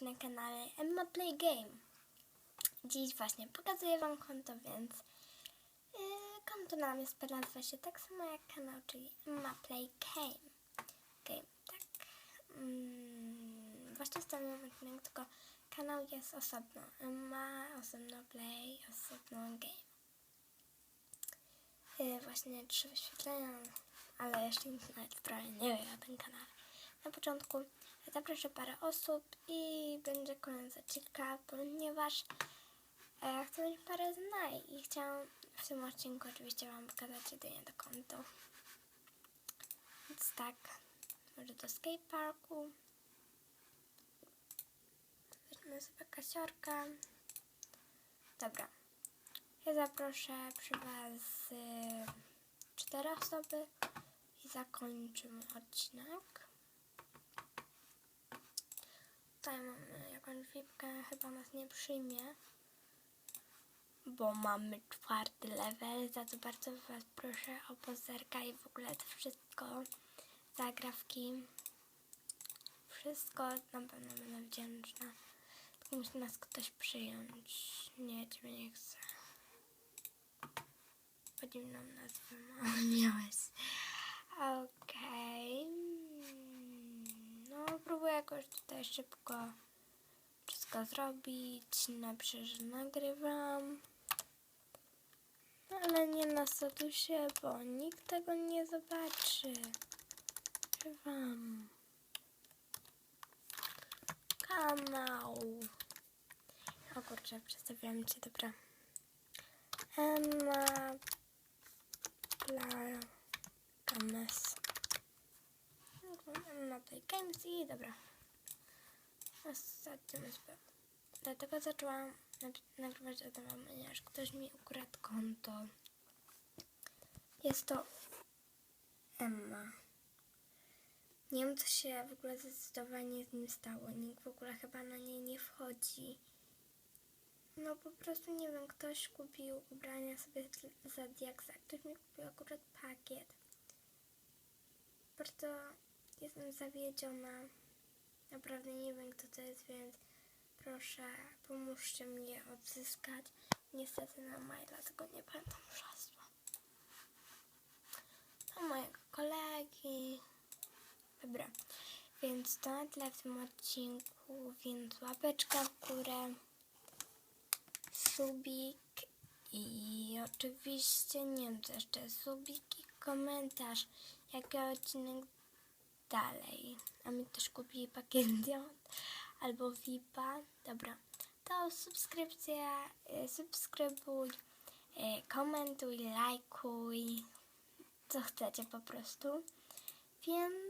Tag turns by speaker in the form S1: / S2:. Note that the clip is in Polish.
S1: na kanale Emma Play Game. Dziś właśnie pokazuję Wam konto, więc yy, konto nam jest nazywa się tak samo jak kanał, czyli Emma Play Game. Game, tak. Mm, właśnie stawiam odcinek, tylko kanał jest osobno. Emma, osobno Play, osobno Game. Yy, właśnie trzy wyświetlenia, ale jeszcze nic nawet prawie nie wiem o tym kanale. Na początku zaproszę parę osób i będzie koniec odcinka, ponieważ e, chcę mieć parę znaj i chciałam w tym odcinku oczywiście Wam pokazać jedynie do konto. Więc tak, może do skateparku. Weźmy sobie kasiorkę. Dobra. Ja zaproszę przy Was y, cztery osoby i zakończymy odcinek. Mamy jakąś wipkę, chyba nas nie przyjmie, bo mamy czwarty level, za to bardzo Was proszę o pozerka i w ogóle to wszystko, zagrawki, wszystko na pewno będę wdzięczna. Tylko musi nas ktoś przyjąć, nie, Ciebie nie chcę. Podziwną nazwę miałeś. Tutaj szybko wszystko zrobić. Napiszę, że nagrywam. Ale nie na statusie, bo nikt tego nie zobaczy. Nagrywam. Kanał. O kurczę, przedstawiam Cię, dobra. Emma Pla Games. Na tej Games i dobra. Ostatnio sobie. Dlatego zaczęłam nag- nagrywać o tym, ponieważ ktoś mi ukradł konto. Jest to Emma. Nie wiem, co się w ogóle zdecydowanie z nim stało. Nikt w ogóle chyba na niej nie wchodzi. No po prostu nie wiem, ktoś kupił ubrania sobie za Diaksa. Ktoś mi kupił akurat pakiet. Bardzo jestem zawiedziona. Naprawdę nie wiem, kto to jest, więc proszę, pomóżcie mi je odzyskać. Niestety na maila tego nie pamiętam hasła. To mojego kolegi. Dobra, więc to na tyle w tym odcinku, więc łapeczka w górę, subik i oczywiście, nie wiem co jeszcze, subik i komentarz, jaki odcinek dalej. A mi też kupili pakiet diamant albo VIPa. Dobra, to subskrypcja, y, subskrybuj, y, komentuj, lajkuj, co chcecie po prostu. Więc